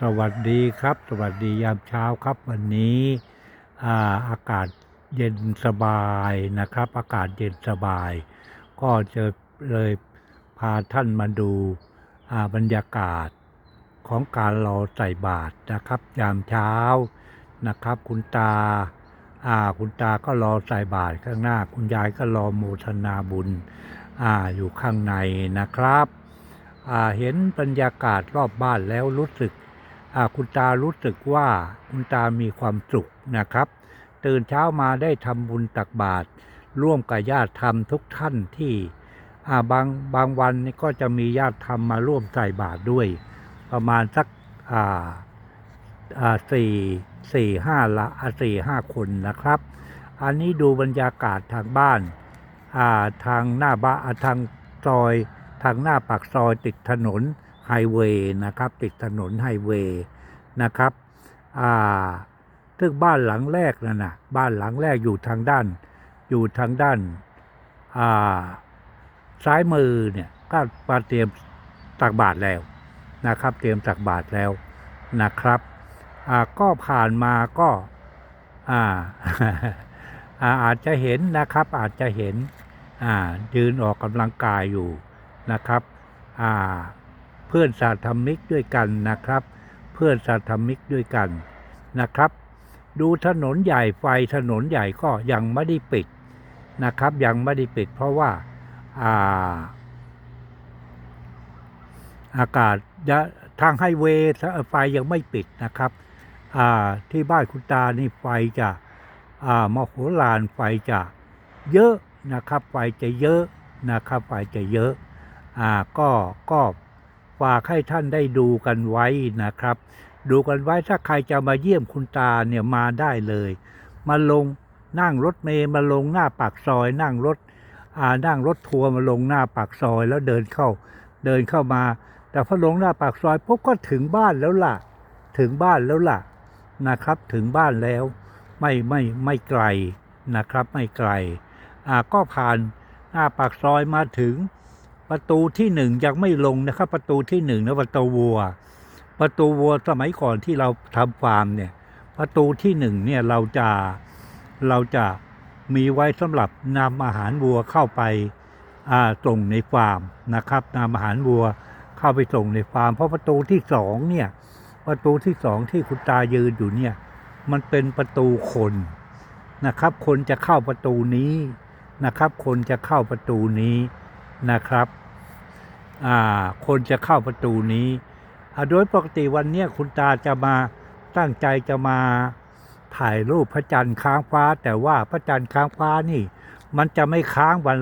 สวัสดีครับ สวัสดียามเช้าครับวันนี้อาอากาศเย็นสบายนะครับ อากาศเย็นสบาย ก็จะเลยพาท่านมาดูาบรรยากาศของการรอใส่บาตรนะครับ ยามเช้านะครับ คุณตาอาคุณตาก็รอใส่บาตรข้างหน้า คุณยายก็รอโมทนาบุญอ่าอยู่ข้างในนะครับ เห็นบรรยากาศรอบบ้านแล้วรู้สึกคุณตารู้สึกว่าคุณตามีความสุขนะครับ ตื่นเช้ามาได้ทำบุญตักบาตรร่วมกับญาติธรรมทุกท่านที่บางบางวันนี่ก็จะมีญาติธรรมมาร่วมใส่บาตรด้วย ประมาณสักสี่สี่ห้าละสี่ห้าคนนะครับ อันนี้ดูบรรยากาศทางบ้านาทางหน้าบ้านทางซอย ทางหน้าปากซอยติดถนนไฮเวย์นะครับ ติดถนนไฮเวย์นะครับอ่าซึ่งบ้านหลังแรกนั่นนะบ้านหลังแรกอยู่ทางด้าน อยู่ทางด้านอ่าซ้ายมือเนี่ยก็มาเตรียมตักบาตรแล้วนะครับ เตรียมตักบาตรแล้วนะครับอ่าก็ผ่านมาก็อาอ่าอาจจะเห็นนะครับอาจจะเห็นอ่ายืนออกกำลังกายอยู่ นะครับเพื่อนสาธมิกด้วยกันนะครับ เพื่อนสาธมิกด้วยกันนะครับ ดูถนนใหญ่ไฟถนนใหญ่ก็ยังไม่ได้ปิดนะครับ ยังไม่ได้ปิดเพราะว่าอาอากาศทางไฮเวย์ไฟยังไม่ปิดนะครับที่บ้านคุณตานี่ไฟจะอ่ามโหฬารไฟจะเยอะนะครับ ไฟจะเยอะนะครับ ไฟจะเยอะ อ่าก็ก็ฝากให้ท่านได้ดูกันไว้นะครับ ดูกันไว้ถ้าใครจะมาเยี่ยมคุณตาเนี่ยมาได้เลย มาลงนั่งรถเมล์มาลงหน้าปากซอย นั่งรถอ่านั่งรถทัวร์มาลงหน้าปากซอยแล้วเดินเข้า เดินเข้ามา แต่พอลงหน้าปากซอยปุ๊บก็ถึงบ้านแล้วล่ะ ถึงบ้านแล้วล่ะนะครับ ถึงบ้านแล้ว ไม่ไม่ไม่ไกลนะครับ ไม่ไกลอ่าก็ผ่านหน้าปากซอยมาถึง ประตูที่หนึ่งยังไม่ลงนะครับ ประตูที่หนึ่งนะประตูวัว ประตูวัวสมัยก่อนที่เราทำฟาร์มเนี่ย ประตูที่หนึ่งเนี่ยเราจะเราจะมีไว้สำหรับนำอาหารวัวเข้าไปอ่าส่งในฟาร์มนะครับนำอาหารวัวเข้าไปส่งในฟาร์ม เพราะประตูที่สองเนี่ย ประตูที่สองที่คุณตายืนอยู่เนี่ย มันเป็นประตูคนนะครับ คนจะเข้าประตูนี้นะครับ คนจะเข้าประตูนี้ นะครับคนจะเข้าประตูนี้โดยปกติวันเนี้ยคุณตาจะมาตั้งใจจะมาถ่ายรูปพระจันทร์ค้างฟ้า แต่ว่าพระจันทร์ค้างฟ้านี่ มันจะไม่ค้างวัน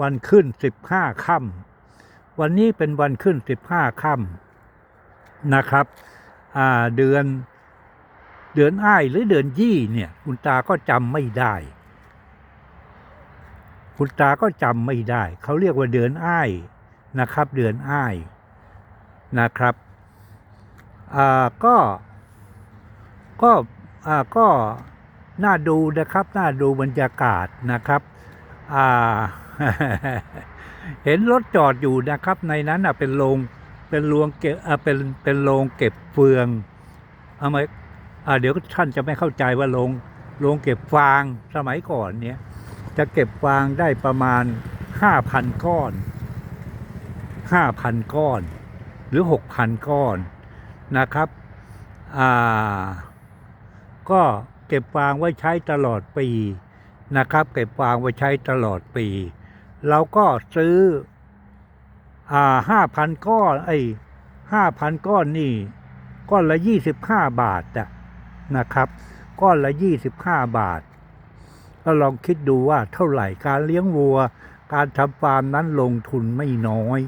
วันขึ้นสิบห้าค่ำวันนี้เป็นวันขึ้นสิบห้าค่ำนะครับเดือนเดือนอ้ายหรือเดือนยี่เนี่ย คุณตาก็จำไม่ได้ คุณตาก็จำไม่ได้ เขาเรียกว่าเดือนอ้ายนะครับ เดือนอ้ายนะครับก็ก็อ่าก็น่าดูนะครับ น่าดูบรรยากาศนะครับอ่าเห็นรถจอดอยู่นะครับ ในนั้นอะเป็นโรงเป็นโรงเก็บเป็นเป็นโรงเก็บเฟืองเอาไหมอ่าเดี๋ยวท่านจะไม่เข้าใจว่าโรงโรงเก็บฟางสมัยก่อนเนี่ย จะเก็บฟางได้ประมาณห้าพันก้อนห้าพันก้อน หรือหกพันก้อนนะครับอ่าก็เก็บฟางไว้ใช้ตลอดปีนะครับ เก็บฟางไว้ใช้ตลอดปี เราก็ซื้ออ่าห้าพันก้อนไอ้ห้าพันก้อนนี่ก้อนละยี่สิบห้าบาทอะนะครับ ก้อนละยี่สิบห้าบาท ก็ลองคิดดูว่าเท่าไหร่การเลี้ยงวัว การทำฟาร์มนั้นลงทุนไม่น้อย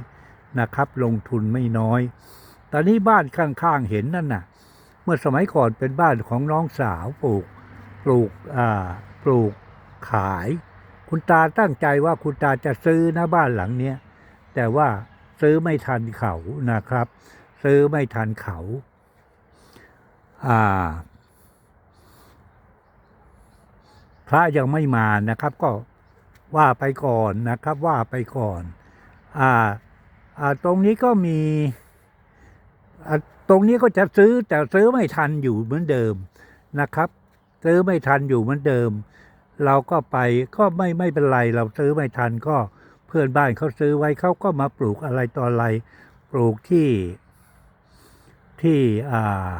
นะครับ ลงทุนไม่น้อย ตอนนี้บ้านข้างๆเห็นนั่นน่ะ เมื่อสมัยก่อนเป็นบ้านของน้องสาวปลูกปลูกอ่าปลูกขาย คุณตาตั้งใจว่าคุณตาจะซื้อนะบ้านหลังเนี้ยแต่ว่าซื้อไม่ทันเขานะครับ ซื้อไม่ทันเขา อ่า พ ระยังไม่มานะครับ ก็ว่าไปก่อนนะครับว่าไปก่อนอ่าอ่าตรงนี้ก็มีอ่าตรงนี้ก็จะซื้อแต่ซื้อไม่ทันอยู่เหมือนเดิมนะครับ ซื้อไม่ทันอยู่เหมือนเดิม เราก็ไปก็ไม่ไม่เป็นไร เราซื้อไม่ทันก็เพื่อนบ้านเขาซื้อไว้เขาก็มาปลูกอะไรต่ออะไร ปลูกที่ที่อ่า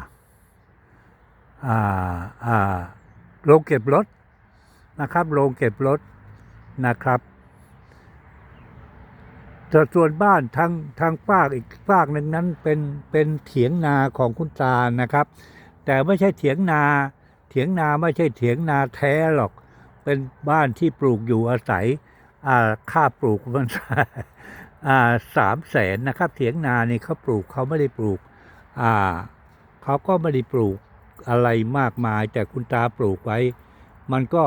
อ่าอ่าโรงเก็บรถ นะครับโรงเก็บรถนะครับแต่ส่วนบ้านทางทางฝากอีกฝากหนึ่งนั้นเป็นเป็นเถียงนาของคุณตานะครับ แต่ไม่ใช่เถียงนา เถียงนาไม่ใช่เถียงนาแท้หรอก เป็นบ้านที่ปลูกอยู่อาศัยอ่าค่าปลูกมันอ่าสามแสนนะครับ เถียงนานี่เขาปลูกเขาไม่ได้ปลูกอ่าเขาก็ไม่ได้ปลูกอะไรมากมาย แต่คุณตาปลูกไว้ มันก็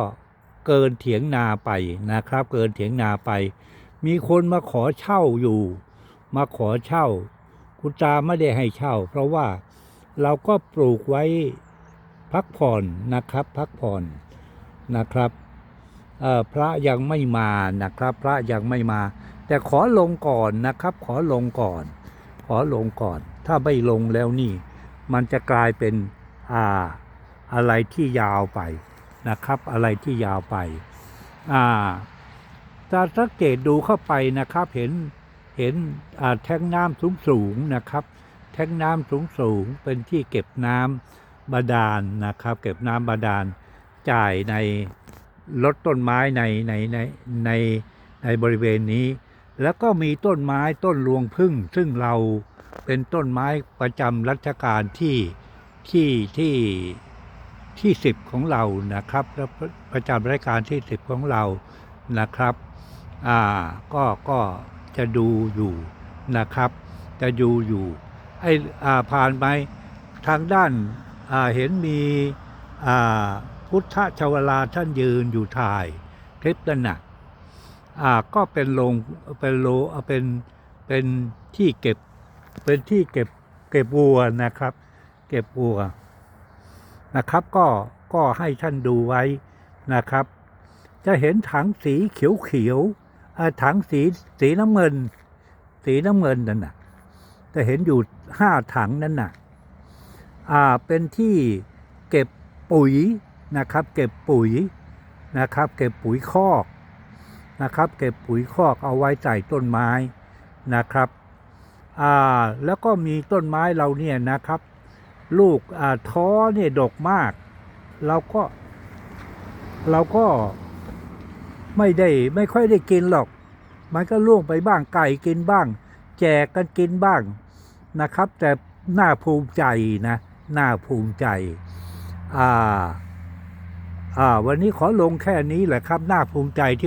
เกินเถียงนาไปนะครับ เกินเถียงนาไป มีคนมาขอเช่าอยู่ มาขอเช่า คุณตาไม่ได้ให้เช่า เพราะว่าเราก็ปลูกไว้พักผ่อนนะครับ พักผ่อนนะครับพระยังไม่มานะครับ พระยังไม่มา แต่ขอลงก่อนนะครับ ขอลงก่อน ขอลงก่อน ถ้าไม่ลงแล้วนี่ มันจะกลายเป็นอ่าอะไรที่ยาวไป นะครับ อะไรที่ยาวไปอ่าถ้าสังเกตดูเข้าไปนะครับ เห็นเห็นแท้งน้ำสูงสูงนะครับ แท้งน้ำสูงสูงเป็นที่เก็บน้ำบาดาลนะครับ เก็บน้ำบาดาลจ่ายในลดต้นไม้ในในในในในบริเวณนี้ แล้วก็มีต้นไม้ต้นรวงพึ่ง ซึ่งเราเป็นต้นไม้ประจำรัชกาลที่ที่ที่ ที่สิบของเรานะครับแล้วประจำรัชกาลที่สิบของเรานะครับอ่าก็ก็จะดูอยู่นะครับ จะดูอยู่ไอ้อ่าผ่านไปทางด้านอ่าเห็นมีอ่าพุทธชาวลาท่านยืนอยู่ถ่ายคลิปนั่นนะอ่าก็เป็นโรงเป็นโลเป็นเป็นที่เก็บเป็นที่เก็บเก็บวัวนะครับ เก็บวัว นะครับ ก็ก็ให้ท่านดูไว้นะครับ จะเห็นถังสีเขียวเขียวๆถังสีสีน้ำเงิน สีน้ำเงินนั่นน่ะจะเห็นอยู่ห้าถังนั่นน่ะอ่าเป็นที่เก็บปุ๋ยนะครับ เก็บปุ๋ยนะครับ เก็บปุ๋ยคอกนะครับ เก็บปุ๋ยคอกเอาไว้ใส่ต้นไม้นะครับอ่าแล้วก็มีต้นไม้เราเนี่ยนะครับ ลูกท้อเนี่ยดกมาก เราก็เราก็ไม่ได้ไม่ค่อยได้กินหรอก มันก็ล่วงไปบ้างไก่กินบ้าง แจกกันกินบ้างนะครับ แต่น่าภูมิใจนะน่าภูมิใจอ่าอ่าวันนี้ขอลงแค่นี้แหละครับน่าภูมิใจที่